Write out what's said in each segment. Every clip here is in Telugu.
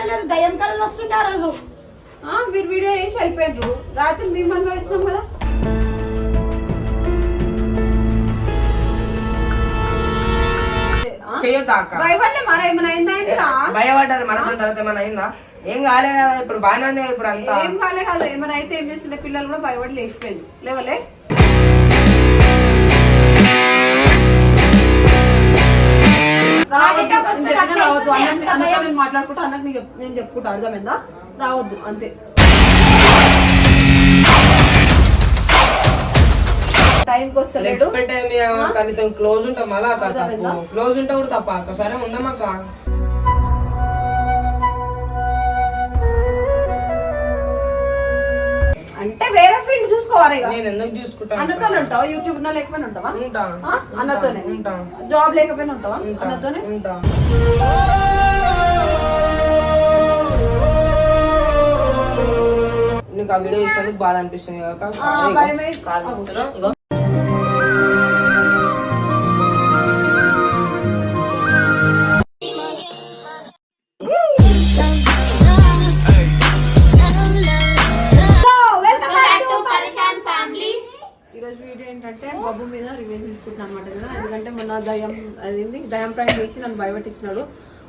పట్టలేదు దయ్యం కళలు వస్తుండే ఆ రోజు. ఆ, మీరు వీడియో వేసి వెళ్ళిపోయారు రాత్రి మేము అనుభవించినాం కదా. ఆ? చేయొద్దా అక్క? భయపడలే మరి ఏమైనా అయిందా ఏంటిరా? భయపడ్డారు మన తర్వాత ఏమైనా అయిందా? ఏం కాలే కదా ఇప్పుడు బాగానే ఉంది కదా ఇప్పుడు అంతా. ఏం కాలే కాదు ఏమైనా అయితే ఏం చేస్తుండే పిల్లలు కూడా భయపడి లేచిపోయింది లేవలే? రావద్దు. అన్నకి మాట్లాడుకుంటా అన్నకి నేను చెప్పుకుంటా అర్థమైందా? రావద్దు. అంతే. టైంకి వస్తలేడు. క్లోజ్ ఉంటాం? తప్పు. క్లోజ్ ఉంటే కూడా తప్ప. సరే ఉందామక్క అంటే వేరే ఫీల్డ్ చూసుకోవాలి. నేను ఎందుకు చూసుకుంటాను అన్నతోనే ఉంటావా? యూట్యూబ్లో లేకపోయినా ఉంటావా? ఉంటా? అన్నతోనే. ఉంటా. జాబ్ లేకపోయినా ఉంటావా? ఉంటా. అన్నతోనే? ఉంటా. నీకు ఆ వీడియో ఇస్తుంది బాధ అనిపిస్తుంది దయం నన్ను భయపెట్టించినాడు.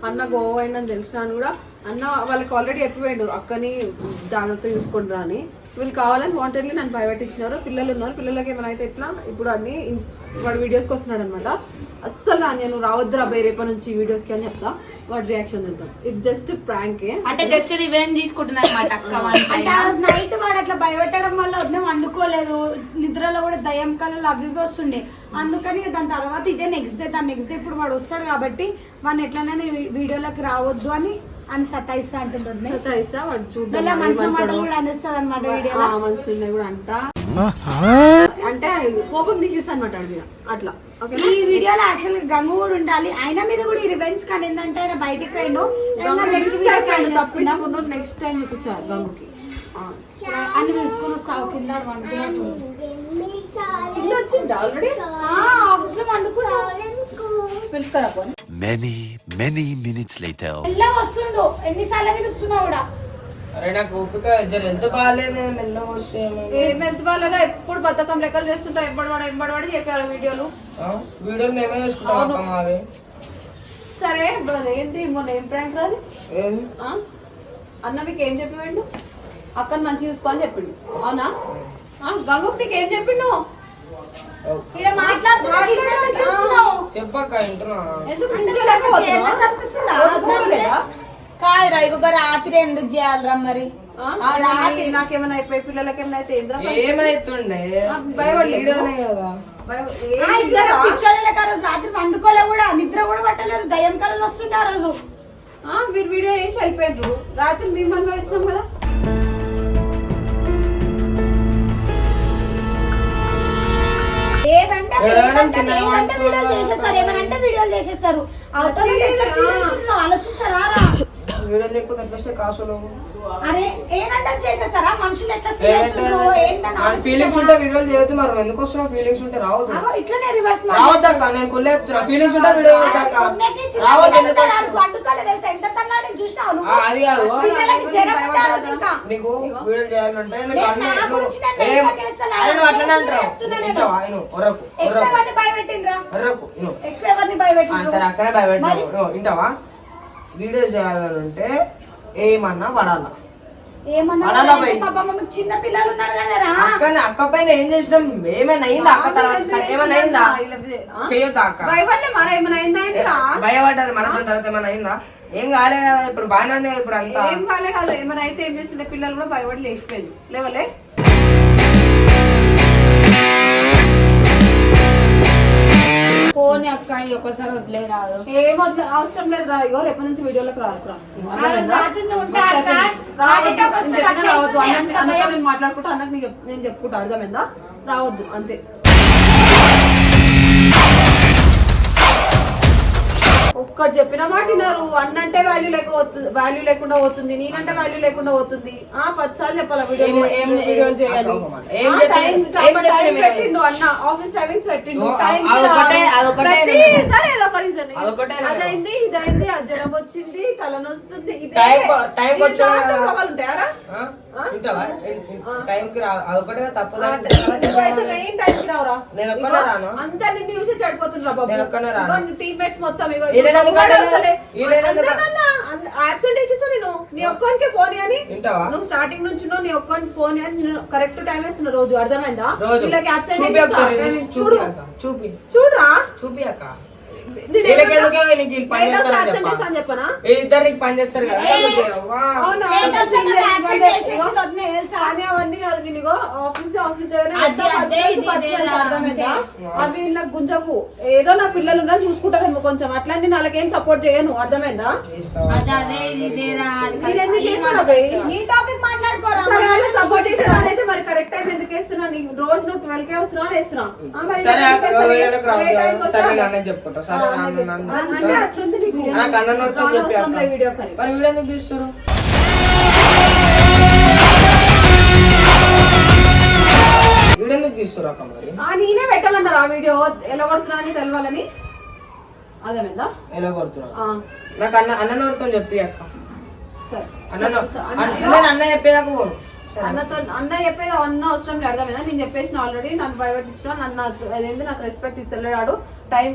అన్న గోవా అయిందని తెలిసినాను కూడా అన్న వాళ్ళకి ఆల్రెడీ చెప్పిపోయాడు అక్కని జాగ్రత్త చూసుకుంటారా అని. వీళ్ళు కావాలని వాంటెడ్లీ నన్ను భయపెట్టించినారు పిల్లలు ఉన్నారు. పిల్లలకి ఏమైనా అయితే ఎట్లా? ఇప్పుడు అన్ని వాడు వీడియోస్కి వస్తున్నాడు అనమాట అస్సలు నేను రావద్దురా బై రేపటి నుంచి వీడియోస్కి అని చెప్తా. వాడి రియాక్షన్ చూద్దాం. ఇది జస్ట్ ప్రాంకే అంటే జస్ట్ రివెంజ్ అనమాట వన్ అంటే ఆ రోజు నైట్ వాడు అట్లా భయపెట్టడం వల్ల వద్దాం వండుకోలేదు. నిద్రలో కూడా దయ్యం కళలు అవి ఇవి వస్తుండే. అందుకని దాని తర్వాత ఇదే నెక్స్ట్ డే దాని నెక్స్ట్ డే ఇప్పుడు వాడు వస్తాడు కాబట్టి వాడిని ఎట్లైనా వీ- వీడియోలోకి రావద్దు అని అని సతాయిస్తా అంటుంది సతాయిస్తా వాడు చూద్దాం మనసు. మాటలు కూడా అందిస్తుంది అనమాట వీడియోలో. ఆ, మనసు కూడా అంట. అంటే కోపం తీసేస్తా అనమాట అట్లా. ఓకే ఈ వీడియోలో యాక్చువల్ గంగు కూడా ఉండాలి. ఆయన మీద కూడా ఈ రివెంజ్ కానీ ఏంటంటే ఆయన బయటికి పోయిండు. నెక్స్ట్ తప్పించుకుంటూ నెక్స్ట్ టైం చూపిస్తారు గంగుకి. ఆ. అన్ని పిలుచుకొని వస్తావు కింద వండుకున్నట్టు ఆల్రెడీ ఆఫీస్లో పిలుస్తారా పోనీ? Many, many minutes later. మెల్ల వస్తుండు? ఎన్నిసార్లు పిలుస్తున్నావు కూడా? అరే నాకు ఓపిక జర ఎంత బాగాలేదు? ఏమైంది? ఏ మెంత్ వాళ్ళలో ఎప్పుడు బతుకం లెక్కలు చేస్తుంటా ఎంబడవాడు ఎంబడవాడు చెప్పారు వీడియోలు. ఆ? వీడియోలు మేమే చేసుకుంటాం మావి. సరే ఏంటి? మొన్న ఏం ప్రాంక్ రాదు? అన్న మీకు ఏం చెప్పిపోయిండు అక్కని మంచిగా చూసుకో అని చెప్పిండు. అవునా? ఆ, గంగుకి నీకు ఏం చెప్పిండు? ఇక్కడ మాట్లాడుతున్నా కింద? కాదురా ఇక రాత్రి ఎందుకు చేయాలరా మరి? నాకేమైనా అయిపోయి పిల్లలకి ఏమైనా అయితే ఏమైతుండే? ఆ, భయపడలేదు. వీడియోనే కదా. భయం- ఆ ఏం ఇద్దరు లేదా? పిచ్చోళ్ళ లెక్క ఆ రోజు రాత్రి వండుకోలే కూడా నిద్ర కూడా పట్టలేదు దయ్యం కళలు వస్తుండే ఆ రోజు. ఆ, మీరు వీడియో వేసి వెళ్ళిపోయారు రాత్రి మేము అనుభవించినాం కదా? వీడియోలు వండుకోవాలి. చేసేస్తారు? ఏమనంటే వీడియోలు చేసేస్తారు. అవతల ఆలోచించరా? అరే ఏదంటే చేసేస్తారా? మనుషులు ఎట్లా ఫీల్ అవుతున్నారో ఏంటని ఫీలింగ్స్ ఉంటే వీడియోలు చేయొద్దు మరి. ఎందుకు వస్తున్నావు? ఫీలింగ్స్ ఉంటే రావద్దు. ఇట్లనే రివర్స్ నేను కొల్లే చెప్తున్నా. ఫీలింగ్స్ ఉంటే వీడియో రావద్దు ఎంత తన్నాడు చూసినావు నువ్వు? ఆ, అది కాదు. పిల్లలకి జ్వరం ఉంటే ఆ రోజు ఇంకా. నీకు వీడియో చేయాలంటే నీకు నేను అన్ని- నా నువ్వు- గురించి నేను ఏం- టెన్షన్ చేస్తాను. ఆయన నువ్వు అట్లనే నా అంటావు గురించి చెప్తున్నా నేను. ఇంటావా? ఆయన ఒరకు ఎక్కువ ఒరకు ఎవరిని భయపెట్టిండ్రా? ఒరకు నువ్వు ఎక్కువ ఎవరిని ఆ, భయపెట్టిండ్రు సరే అక్కడే భయపెట్టినావు నువ్వు వింటావా? వీడియో చేయాలంటే ఏమన్నా పడాలా? ఏమన్నా భయ్. మీకు చిన్న పిల్లలు ఉన్నారు కదరా అక్కని అక్క పైన ఏం చేసినాం? ఏమైనా అయిందా అక్క తర్వాత? సరే, ఏమైనా అయిందా? చేయొద్దా అక్క? భయపడలే మరి ఏమైనా అయిందా ఏంటిరా? భయపడ్డారు మన తర్వాత ఏమైనా అయిందా? ఏం కాలే కదా ఇప్పుడు బాగానే ఉంది కదా ఇప్పుడు అంతా. ఏం కాలే కాదు ఏమైనా అయితే ఏం చేస్తుండే? పిల్లలు కూడా భయపడి లేచిపోయింది లేవలే. పోనీ అక్క ఒక్కసారి ఏం వద్దు అవసరం లేదు రా ఇగో రేపటి నుంచి వీడియోలోకి రాదు రావద్దు. అన్నకి. నేను మాట్లాడుకుంటా అన్నకి నేను చెప్పుకుంటా అర్థమైందా? రావద్దు అంతే. ఒక్కటి చెప్పిన మాట విన్నారు అన్నంటే వాల్యూ లేక వాల్యూ లేకుండా పోతుంది. నేనంటే వాల్యూ లేకుండా పోతుంది. ఆ పది సార్లు చెప్పాలి వీడియో వీడియోలు చేయాలి? టైం పెట్టిండు అన్న. ఆఫీస్ టైమింగ్స్ పెట్టిండు. టైం ప్రతిసారి ఏదో ఒక నేను. అదైంది ఇదైంది ఆ జ్వరం వచ్చింది తలనొస్తుంది. ఇదే ఉంటాయారా టైంకి రా అదొకటే తప్పదా? నేను ఒక్కనే రాను. నిన్ను చూసి బాబు. నేను ఒక్కనే రాను. ఇగో నీ టీమ్మేట్స్ మొత్తం ఇగో నేను. నీ అని? నువ్వు స్టార్టింగ్ నుంచి నువ్వు నీ ఒక్కని పోనీ అని నేను కరెక్ట్ టైం వేస్తున్నా రోజు. అర్థమైందా? వీళ్ళకి? చూపి చూడు. చూపి. చూడరా. చూపి అక్క. వీళ్ళిద్దరు నీకు పని చేస్తారు కదా? అవి నాకు గుంజవు ఏదో నా పిల్లలు ఉన్నా చూసుకుంటారేమో కొంచెం. అట్లా నేను వాళ్ళకేం సపోర్ట్ చేయను. అర్థమైందా? సపోర్ట్ చేసిన అయితే మరి కరెక్ట్. టైం ఎందుకు వేస్తున్నా రోజు నువ్వు ట్వెల్వ్ కే వస్తున్నావు అని వేస్తున్నా ఆ, మరి ఎందుకు వీడియో ఎందుకు తీస్తారు అక్క మరి? నేనే పెట్టమన్నారు ఆ వీడియో. ఎలా కొడుతున్నా అని తెలవాలని. అర్థమైందా? ఎలా కొడుతున్నారు ఆ, నాకు అన్న అన్న నోటితో చెప్పి అక్క. అన్న అన్న- అన్న- నేను అన్న చెప్పేదాకా సరే. అన్నతో అన్న చెప్పేది అన్న అవసరం లేదు అర్థమైందా? నేను చెప్పేసిన ఆల్రెడీ నన్ను భయపెట్టించిన నన్ను నాకు అదేంటి నాకు రెస్పెక్ట్ ఇస్తలేడు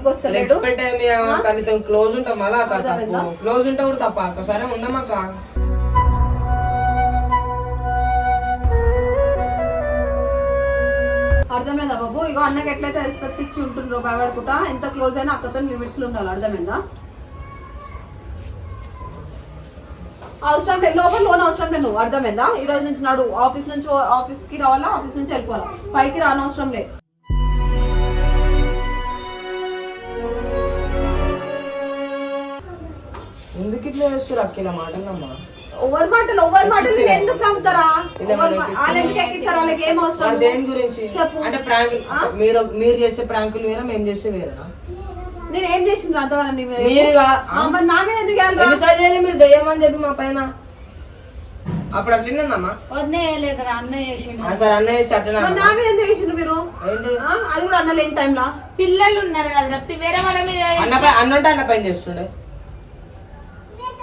వస్తలేడు. ఎక్స్పెక్ట్ అయ్యి కనీసం క్లోజ్ ఉంటాం? తప్పు. క్లోజ్ ఉంటే కూడా తప్ప సరే ఉందామక్క అర్థమైందా బాబు? ఇగో అన్నకి ఎట్లయితే రెస్పెక్ట్ ఇచ్చి ఉంటుండ్రో భయపడుకుంటా ఎంత క్లోజ్ అయినా అక్కతో లిమిట్స్లో ఉండాలి అర్థమైందా? అవసరం లేదు. లోపల లోన్ అవసరం లేదు. నువ్వు అర్థమైందా? ఈ రోజు నుంచి నాడు ఆఫీస్ నుంచి ఆఫీస్కి రావాలా? ఆఫీస్ నుంచి వెళ్ళిపోవాలా? పైకి రానవసరం లేదు. ఎందుకు ఇట్లా చేస్తారు? అక్క ఇలా మాటలమ్మా. ఓవర్ మాటలు? ఓవర్ మాటలు? నేను ఎందుకు నమ్ముతారా? వాళ్ళు ఎందుకు ఎక్కిస్తారు? వాళ్ళకి ఏం అవసరం? దేని గురించి? చెప్పు. అంటే ప్రాంక్ మీరు మీరు చేసే ప్రాంకులు వేరే? మేము చేసే వేరేనా? నేను ఏం చేసిన అంతగా నీ మీద? మీరు నా మీద ఎందుకు వెళ్ళరా? ఎన్నిసార్లు చేయాలి మీరు దయ్యం అని చెప్పి మా పైన? అప్పుడు అట్లనేనమ్మా వదిలే లేదురా అన్న చేసిండు. ఆ సరే అన్న చేసి అట్లనే మరి నా మీద ఎందుకు చేసిండ్రు మీరు? ఏంటి? ఆ, అది కూడా అన్న లేని టైంలో పిల్లలు ఉన్నారు కదా వేరే వాళ్ళ మీద అన్న పై అన్న ఉంటే అన్న పైన చేస్తుండే.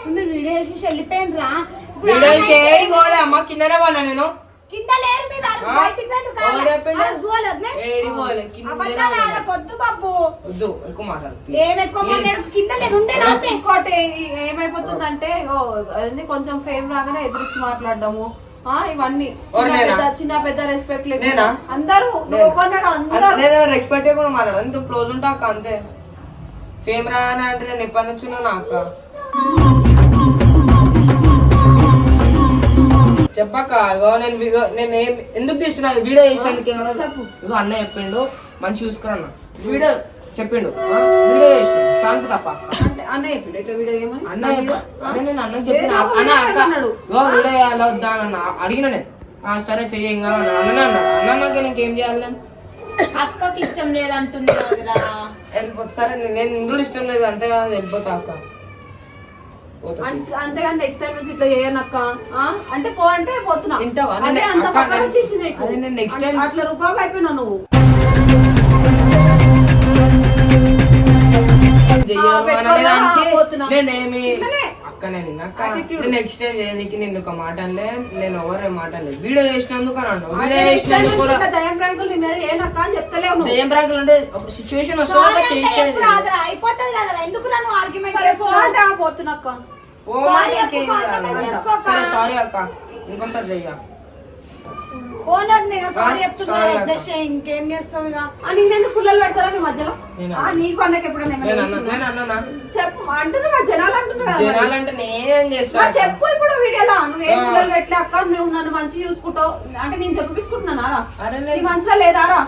మీరు వీడియో చేసి వెళ్ళిపోయిండ్రు రా ఇప్పుడు వీడియో పోలే అమ్మ కిందనే పడినా నేను? కింద లేరు మీరు అరుగు? బయటికి కాళ్ళ. అబద్ధాలు. ఆడకొద్దు బాబు. వద్దు ఎక్కువ మాట్లాడు ఏం ఎక్కువ మాట్లాడు? కింద లేరు ఉండే నాతే ఇంకోటి ఏమైపోతుందంటే ఇగో అది కొంచెం ఫేమ్ రాగానే ఎదురుచ్చి మాట్లాడడము. ఆ ఇవన్నీ. ఎవరు చిన్న నేనా? పెద్ద చిన్న పెద్ద రెస్పెక్ట్ లేదు నేనా? అందరూ నువ్వు ఒక్కడినే కాదు, అందరూ. నేను ఎక్స్పెక్ట్ చేయకుండా మాట్లాడు అంత క్లోజ్ ఉంటా అక్క అంతే. ఫేమ్ రాగానే అంటే నేను ఎప్పటి నుంచి ఉన్నా అక్క. చెప్పక్క ఇగో నేను నేను ఏం ఎందుకు తీస్తున్నా? వీడియో చేసినందుకు ఏమన్నా చెప్పు. ఇగో అన్న చెప్పిండు మంచి చూసుకురన్న వీడియో చెప్పిండు ఆ, వీడియో చేసిన తాను తప్ప అన్న చెప్పిండు ఇట్లా వీడియో ఏమని అన్న అన్న నేను అన్న చెప్పిన అన్న అక్క వీడియో చేయాలా వద్దా అన్న? అడిగిన నేను. ఆ, సరే అన్న. అన్న. చేయాలి నేను? అక్కకి ఇష్టం లేదంటుంది సరే నేను- ఇంట్లో ఇష్టం లేదు అంతే కదా వెళ్ళిపోతా అక్క. అంతేగాని నెక్స్ట్ టైం నుంచి ఇట్లా చేయనక్క? అంటే పో అంటే పోతున్నా? అదే అంత పక్కన నేను- వచ్చేసింది నీకు. అదే నేను next అట్లా- రూపాయి అయిపోయినావు నువ్వు. నేనేమి ఇట్లనే. అక్క నేను విన్నాక Attitude. నేను నెక్స్ట్ టైం చేయడానికి నిన్ను ఒక మాట అనలే నేను ఎవరే మాట అనలేదు. వీడియో చేసినందుకు అని అన్నావు. అదే వీడియో చేసినందుకు కూడా దయ్యం ప్రాంకులు నీ మీద ఏనక్క అని చెప్తలేవు నువ్వు. ఏం ప్రాంకులు అంటే ఒక సిచ్యువేషన్ వస్తుందా చేసేది. అయిపోతుంది కదరా? ఎందుకు నన్ను ఆర్గ్యుమెంట్ చేస్తున్నావు? పోతున్నక్క ఓ మాట సారీ అక్క. ఇంకోసారి చెయ్య. వద్దు సారీ చెప్తున్నా చేయి ఇంకేం చేస్తావు ఇక? ఆ, నేనెందుకు పుల్లలు పెడతారా మీ మధ్యలో? నేనా? ఆ, నీకు అన్నకి ఎప్పుడైనా నేను? నేను చెప్పు అంటున్నా జనాలు అంటున్నారు నేనేం చేస్తా? చెప్పు ఇప్పుడు వీడియోలో. నువ్వు. పుల్లలు పెట్టలే అక్క? నువ్వు నన్ను మంచి చూసుకుంటావు. అంటే నేను చెప్పించుకుంటున్నానా నీ నేను మనసులో లేదారా?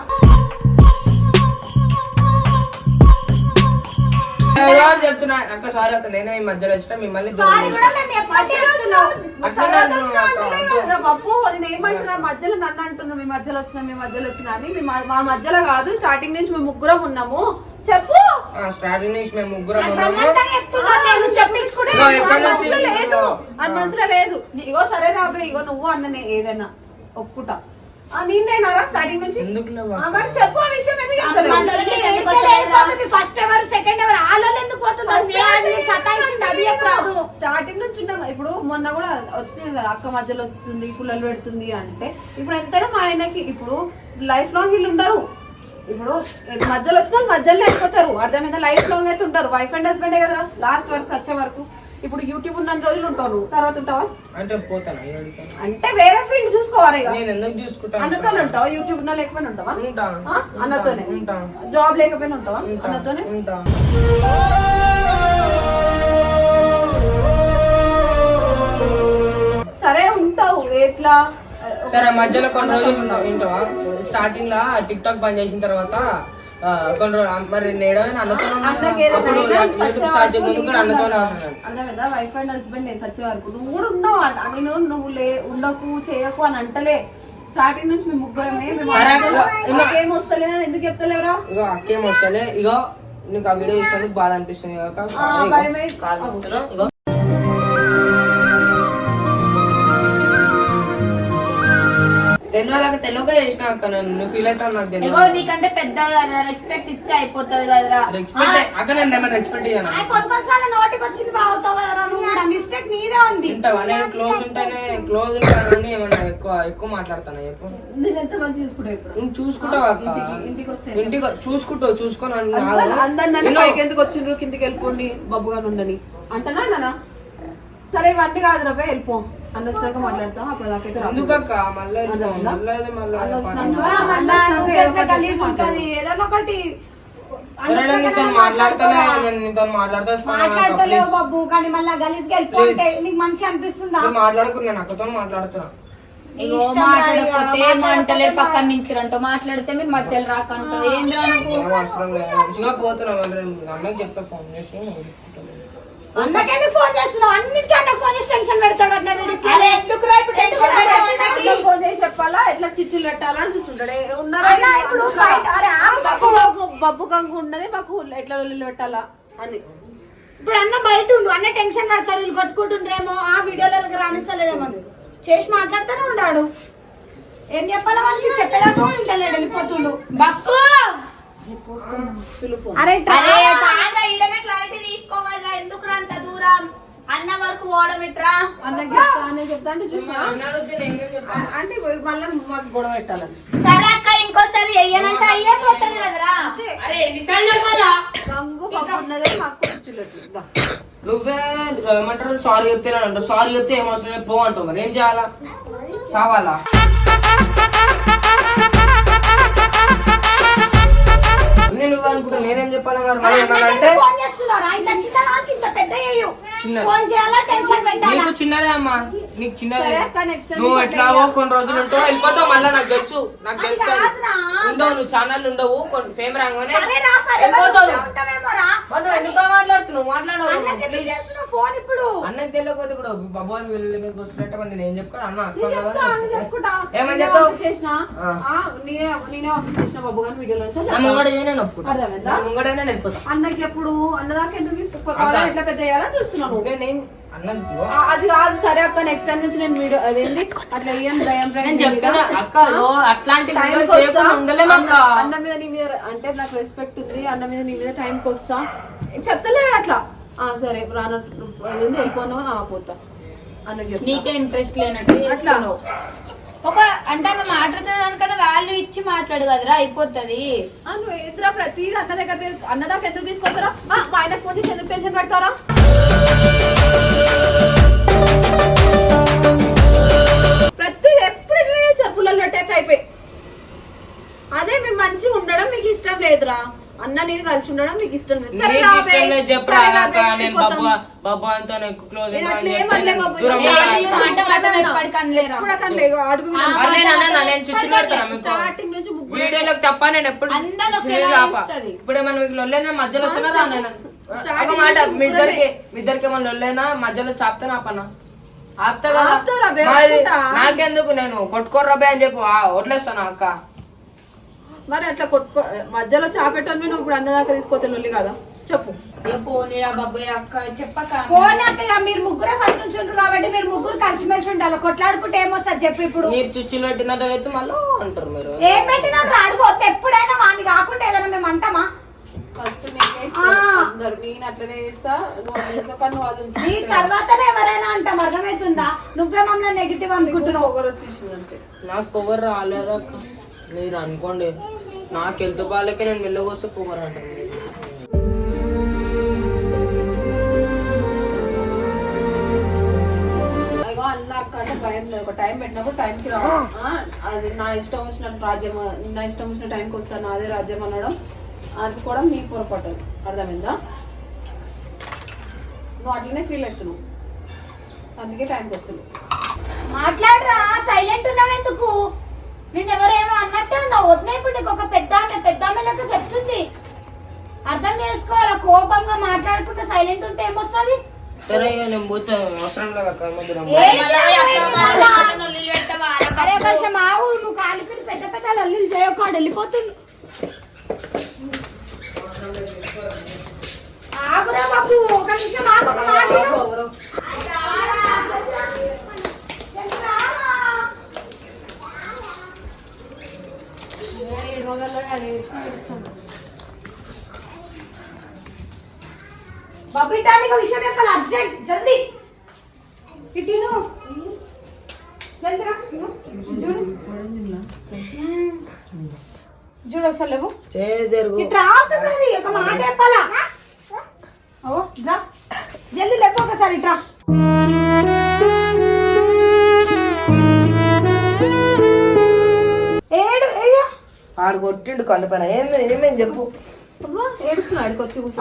చెప్తున్నా. అక్క సారీ అక్క నేనే ఈ మధ్యలో వచ్చిన మిమ్మల్ని సారీ కూడా. మేము ఎప్పటి చెప్తున్నావు అట్లనే తర్వాత వచ్చినా అక్క. అంటలే కదరా బాబు నేను ఏమంటున్నా మధ్యలో నన్ను అంటున్నా మీ మధ్యలో వచ్చిన మీ మధ్యలో వచ్చిన అని. మీ మా- మా మధ్యలో కాదు స్టార్టింగ్ నుంచి మేము ముగ్గురం ఉన్నాము. చెప్పు. ఆ, స్టార్టింగ్ నుంచి మేము ముగ్గురం ఉన్నాము. బలవంతంగా చెప్తున్నా నువ్వు చెప్పించుకుంటే ఇగో నుంచి? మనసులో లేదు. ఆ. మనసులో లేదు. ఇగో సరే రాబే ఇగో నువ్వు అన్ననే ఏదైనా ఒప్పుకుంటా. ఆ నిన్నేనారా? స్టార్టింగ్ నుంచి? మరి చెప్పు ఆ విషయం ఎందుకు ఫస్ట్ ఎవరు సెకండ్ ఎవరు? ఆలో ఎందుకు పోతుంది స్టార్టింగ్ నుంచి ఉన్నాం. ఇప్పుడు మొన్న కూడా వచ్చింది కదా అక్క మధ్యలో వస్తుంది పుల్లలు పెడుతుంది అంటే. ఇప్పుడు ఎంతైనా మా ఆయనకి ఇప్పుడు లైఫ్ లాంగ్ వీళ్ళు ఉండరు. ఇప్పుడు మధ్యలో వచ్చిన మధ్యలో వెళ్ళిపోతారు అర్థమైందా? లైఫ్ లాంగ్ అయితే ఉంటారు. వైఫ్ అండ్ హస్బెండే కదా లాస్ట్ వరకు వచ్చే వరకు. ఇప్పుడు యూట్యూబ్ ఉన్న రోజులు ఉంటారు. తర్వాత ఉంటావా? అంటే పోతాను? అంటే వేరే ఫీల్డ్ చూసుకోవాలి నేను ఎందుకు చూసుకుంటాను? అన్నతో ఉంటావా? యూట్యూబ్ ఉన్నా లేకపోయినా ఉంటావా? అన్నతోనే. జాబ్ లేకపోయినా ఉంటావా? ఉంటా అన్నతోనే? ఉంటా సరే ఉంటావు. ఎట్లా? సరే మధ్యలో కొన్ని రోజులు వింటావా? స్టార్టింగ్ లా టిక్ టాక్ బంద్ చేసిన తర్వాత కొన్ని రోజులు మరి అన్నతో అర్థమైందా? వైఫ్ అండ్ హస్బెండ్ సచ్చే వరకు. నువ్వు కూడా ఉన్నావు అన్న. నేను నువ్వు లే ఉండకు చేయకు అని అంటలే. స్టార్టింగ్ నుంచి మేము ముగ్గురమే. మాకేం వస్తలేదని ఎందుకు చెప్తలేరా? ఇగో అక్కేం వస్తలే ఇగో నీకు ఆ వీడియో ఇస్తుంది బాధ అనిపిస్తుంది తెలియదాకా తెలియక చేసిన అక్క నన్ను. ఫీల్ అవుతావు నాకు ఇగో తెలియదు నీకంటే పెద్ద కదా రెస్పెక్ట్ ఇస్తే అయిపోతుంది కదరా. రెస్పెక్ట్ అక్క నేను ఏమైనా రెస్పెక్ట్ ఇయ్యాను కొన్నిసార్లు నోటికి వచ్చింది బాగుతావు కదరా నువ్వు. కూడా మిస్టేక్ నీదే ఉంది. తింటావా నేను క్లోజ్ ఉంటేనే క్లోజ్ ఉంటానని ఏమన్నా ఎక్కువ ఎక్కువ మాట్లాడతాను? చెప్పు. నేను ఎంత మంచి చూసుకుంటా ఇప్పుడు? నువ్వు చూసుకుంటావు అక్క? ఇంటికి- ఇంటికి వస్తే ఇంటికి చూసుకుంటావు చూసుకొని. అందరు- నన్ను. పైకి ఎందుకు వచ్చిండ్రు? కిందికి వెళ్ళిపోండి బబ్బుగా ఉండని. అంటనా నాన్న సరే ఇవన్నీ కాదు రవే వెళ్ళిపో. అన్న వచ్చినాక మాట్లాడతాం అప్పుడు దాకైతే ఏదైనా ఒకటి మాట్లాడతలేవు బాబు కానీ మళ్ళా గలీజ్ వెళ్ళిపోతే నీకు మంచి అనిపిస్తుందా? మాట్లాడుకున్నా నేను అక్కతో మాట్లాడుతున్నా. మాట్లాడకపోతే మాట్లాడకపోతే మంటలే మా- పక్కన నుంచి అంటూ మాట్లాడితే మీరు మధ్యలో రాకంటారు ఏంద్రా పోతున్నా చెప్తా ఫోన్ చేసి. అన్నకెందుకు ఫోన్ చేస్తున్నావు? అన్నిటికీ అన్నకు ఫోన్ చేసి టెన్షన్ పెడతాడు అన్న వీడికి అరే ఎందుకురా ఇప్పుడు టెన్షన్ అన్న ఫోన్ చేసి చెప్పాలా? ఎట్లా చిచ్చులు పెట్టాలా అని చూస్తుంటాడే. ఉన్నారా? అన్న ఇప్పుడు బయట- అరే ఆగు బాబు. మాకు బబ్బు కంగు ఉన్నది మాకు ఎట్లా లొల్లిలు పెట్టాలా అని. ఇప్పుడు అన్న బయట ఉండు అన్న టెన్షన్ పడతారు వీళ్ళు కొట్టుకుంటుండ్రేమో. ఆ వీడియోలకు రాణిస్తలేదేమో చేసి మాట్లాడుతూనే ఉన్నాడు ఏం చెప్పాలా వాళ్ళకి చెప్పేదాకా ఇంట్లో లేడు వెళ్ళిపోతుండు. బప్పు అరే క్లారిటీ తీసుకోగలరా ఎందుకు అంత దూరం? అన్న వరకు పోవడం ఇట్రా అన్నకి చెప్తా అన్నకి చెప్తా అంటే చూసినా? అంటే మళ్ళీ మాకు గొడవ పెట్టాలని సరే అక్క ఇంకోసారి వెయ్యనంటే అయ్యే పోతుంది కదరా? అరే ఎన్నిసార్లు చెప్పాలా? గంగు పప్పు ఉన్నదే మాకు దా. నువ్వే ఏమంటారు? సారీ చెప్తే సారీ చెప్తే ఏం అవసరం లేదు పో అంటావు మరి. ఏం చేయాలా? చావాలా? నేను నువ్వు అనుకుంటా నేనేం చెప్పాలా మరి అంటే చేస్తున్నారా ఇంత చిన్న నాకు ఇంత పెద్ద చేయు చిన్నది. ఫోన్ చేయాలా? టెన్షన్ పెట్టాలా? నీకు చిన్నదే అమ్మా. నీకు చిన్నదే. సరే అక్క, next time నువ్వు ఎట్లాగో కొన్ని రోజులు ఉంటావు. వెళ్ళిపోతావు మళ్ళీ నాకు తెలుసు. నాకు తెలుసు. ఉండవు నువ్వు ఛానల్ ఉండవు. కొన్ని ఫేమ్ రాగానే వెళ్ళిపోతావు. నువ్వు ఎందుకు మాట్లాడుతున్నావు? మాట్లాడవు. ఫోన్ ఇప్పుడు? అన్నకి తెలియకపోతే ఇప్పుడు బాబు అని వస్తున్నట్టు నేను ఏం చెప్పుకోను? అన్న ఏమని చెప్తావు? చేసిన? నేనే నేనే బాబు గారి వీడియోలో ముంగడ అన్నకి ఎప్పుడు అన్నదాకా ఎందుకు తీసుకోవాలి ఎట్లా పెద్ద చేయాలని చూస్తున్నాను. అది కాదు సరే అక్క నెక్స్ట్ టైం నుంచి నేను వీడియో అదేంటి అట్లా ఇయ్యను దయం టైం అన్న మీద నీ మీద అంటే నాకు రెస్పెక్ట్ ఉంది అన్న మీద నీ మీద టైంకి వస్తా చెప్తలేడు అట్లా. ఆ సరే రాన అదేంటి వెళ్ళిపోను పోతా. చెప్తా. నీకే ఇంట్రెస్ట్ లేనట్టు అట్లా. ఒక అంటే ఆమె మాట్లాడుతున్న దానికన్నా వాల్యూ ఇచ్చి మాట్లాడు కదరా అయిపోతుంది. ఆ, నువ్వు ఏంద్రా ప్రతిదీ అన్న దగ్గర తీ- అన్న దాకా ఎందుకు తీసుకొస్తారా? ఆ, మా ఆయనకు ఫోన్ చేసి ఎందుకు టెన్షన్ పెడతారా? ప్రతి ఎప్పుడు ఇట్లా చేస్తారు పుల్లలు పెట్టేట్టు అయిపోయి అదే మేము మంచిగా ఉండడం మీకు ఇష్టం లేదురా. అన్న నేను కలిసి ఉండడం మీకు ఇష్టం లేదు. సరే రాబే. సరే రాబే, వెళ్ళిపోతాం. నేను అట్లా బాబు. మాట మాత్రం ఎప్పటికీ అనలేరా? ఇప్పుడు అక్కడ లేదు, అడుగు. ఆ, నేను చుచ్చు పెడతాను. స్టార్టింగ్ నుంచి ముగ్గురు వీడియోలకు తప్ప నేను ఎప్పుడు ఒకేలా. చూస్తది. ఇప్పుడు మీకు లొల్లైనా? మధ్యలో వస్తున్నారా నేను Starting ఒక మాట. నుంచి మీ ఇద్దరికి మీ ఇద్దరికి ఏమన్నా లొల్లైనా? మధ్యలో చాపుతాను ఆపనా? ఆపుతా కదా. ఆపుతారా బే, మరి ఆపుకుంటా. నాకెందుకు నేను కొట్టుకోర్రా అని చెప్పి. ఆ, వదిలేస్తాను అక్క. మరి అట్లా కొట్టుకో మధ్యలో చాపెట్టని నువ్వు ఇప్పుడు అన్న దాకా తీసుకోతే లొల్లి కదా. చెప్పు. పోనీరా బాబాయ్ అక్క చెప్పక. మీరు ముగ్గురే ఫస్ట్ నుంచి ఉంటారు కాబట్టి మీరు ముగ్గురు కలిసిమెలిసి ఉండాలి. కొట్లాడుకుంటే చెప్పు ఇప్పుడు. మీరు చుచ్చులు పెట్టినట్టు అయితే మళ్ళీ అంటారు మీరు. ఏం పెట్టినా అడుగుతే ఎప్పుడైనా వాడిని కాకుండా ఏదైనా మేము అంటామా? ఫస్ట్. నీ తర్వాతనే ఎవరైనా అంటాం అర్థమవుతుందా? నువ్వేమన్నా నెగిటివ్ అనుకుంటున్నావు. నాకు రాలేదు అక్క. మీరు అనుకోండి. నాకు హెల్త్ బాగాలేక నేను వెళ్ళగొస్తే పొగరు అక్క అంటే భయం లేదు. ఒక టైం పెట్టినప్పుడు టైంకి రా. ఆ, అది నా ఇష్టం వచ్చిన రాజ్యం నా ఇష్టం వచ్చిన టైంకి వస్తాను అదే రాజ్యం అనడం అనుకోవడం నీకు పొరపాటు. అర్థమైందా? నువ్వు అట్లనే ఫీల్ అవుతున్నావు. అందుకే టైంకి వస్తున్నావు మాట్లాడరా సైలెంట్ ఉన్నావు ఎందుకు? నేను ఎవరేమో అన్నట్టు ఉన్నావు వద్దా ఇప్పుడు నీకు ఒక పెద్ద ఆమె పెద్ద ఆమె లెక్క చెప్తుంది. అర్థం చేసుకోవాలా? కోపంగా మాట్లాడకుండా సైలెంట్ ఉంటే ఏమొస్తుంది? సరే ఇక నేను పోతే. అవసరం లేదు అక్క మధ్యలో అరే కొంచెం ఆగు. నువ్వు కాలుకుని పెద్ద పెద్ద లల్లీలు చేయకాడు వెళ్ళిపోతుంది ఆగురా బాబు. ఒక నిమిషం ఆగు ఒక మాట బబ్బిట్టా నీకు విషయం చెప్పాలి అర్జెంట్. జల్దీ. ఇటీను జల్దీ రా. ఇగో, చూడు. చూడు ఒకసారి లేవు. ఇట్రా ఒకసారి. ఒక మాట చెప్పాలా? ఓ రా. జల్దీ లేపు ఒకసారి ఇట్రా ఆడు కొట్టిండు కన్ను పైన. ఏంది ఏమేం చెప్పు.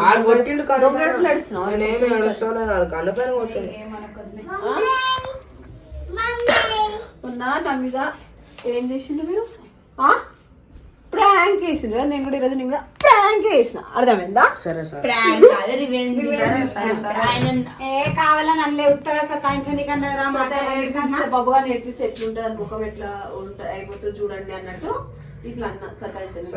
ఆడు కొట్టిండు కన్ను ఆడు కన్ను పైన ఉన్నా దాని మీద ఏం మీరు? ఆ? ప్రాంక్ నేను కూడా ఈరోజు ప్రాంక్ చేసిన. అర్థమైందా? సరే సరే. ఏ కావాలని అనలే ఉత్తగా మాట బాబుగా నేర్పిస్తే ఎట్లుంటది అని ముఖం ఎట్లా ఉంటుంది అయిపోతుంది చూడండి అన్నట్టు. ఇట్లా అన్న సతాయించండి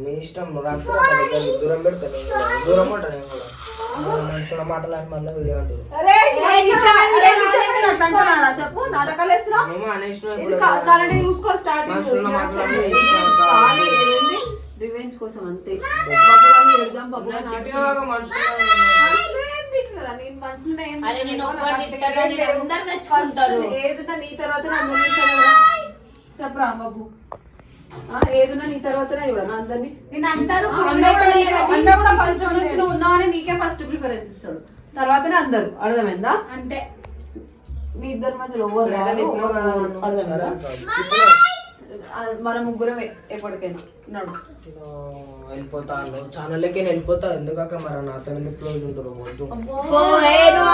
మీ ఇష్టం దూరం పెడతాను దూరం ఉంటాను మనుషుల మళ్ళీ వీడియో అంటారు? చెప్పు నాటకాలు వేస్తున్నావు? చూసుకో స్టార్టింగ్. రివెంజ్ కోసం అంతే. ఏదున్నా నీ తర్వాత. చెప్పరా బాబు ఏదున్నా నీ తర్వాతనే చూడను అందరినీ నేను అన్న కూడా కూడా ఫస్ట్ నుంచి నువ్వు ఉన్నావని నీకే ఫస్ట్ ప్రిఫరెన్స్ ఇస్తాడు. తర్వాతనే అందరు. అర్థమైందా? అంటే మీ ఇద్దరి మధ్యలో. నన్ను. అర్థమైందా? మన ముగ్గురమే ఎప్పటికైనా. నడు. వెళ్ళిపోతా అన్నావు ఛానల్కి వెళ్ళిపోతా? ఎందుకక్క మరి నాతో ఎందుకు క్లోజ్ ఉంటారు వద్దు.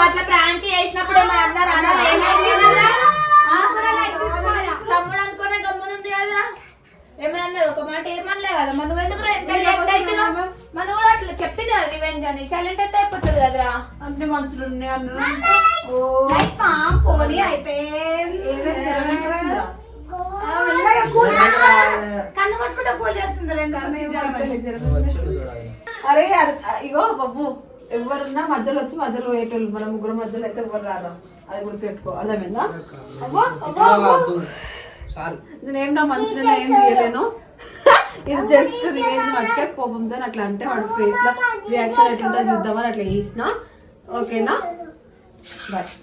అట్లా ప్రాంక్ చేసినప్పుడు? తమ్ముడు అనుకునే గమ్మునుంది కదా. ఏమైనా అన్నది ఒక మాట ఏమనలే కదా? మన ఎందుకు? మన కూడా అట్లా చెప్పింది కదా రివెంజ్ అని. సైలెంట్ అయితే అయిపోతుంది కదరా? అంటే మనుషులు ఉన్నాయి అన్నారు అయిపోయింది. కన్ను- కొట్టుకుంటే కూల్ చేస్తుంది. అరే ఇగో బాబు ఎవరున్నా మధ్యలో వచ్చి మధ్యలో పోయేటోళ్ళు. మన ముగ్గురు మధ్యలో అయితే ఎవరు రారా. అది గుర్తుపెట్టుకో. అర్థమైందా? తిట్టినావా? వద్దు. చాలు. నేనేం నా మనసులో ఏం తీయలేను? ఇది జస్ట్ రివేంజ్ మట్టుకే కోపంతో అట్లా అంటే వాడు ఫేస్లో రియాక్షన్ ఎట్లుంటుందో చూద్దామని అట్లా చేసిన. ఓకేనా బాయ్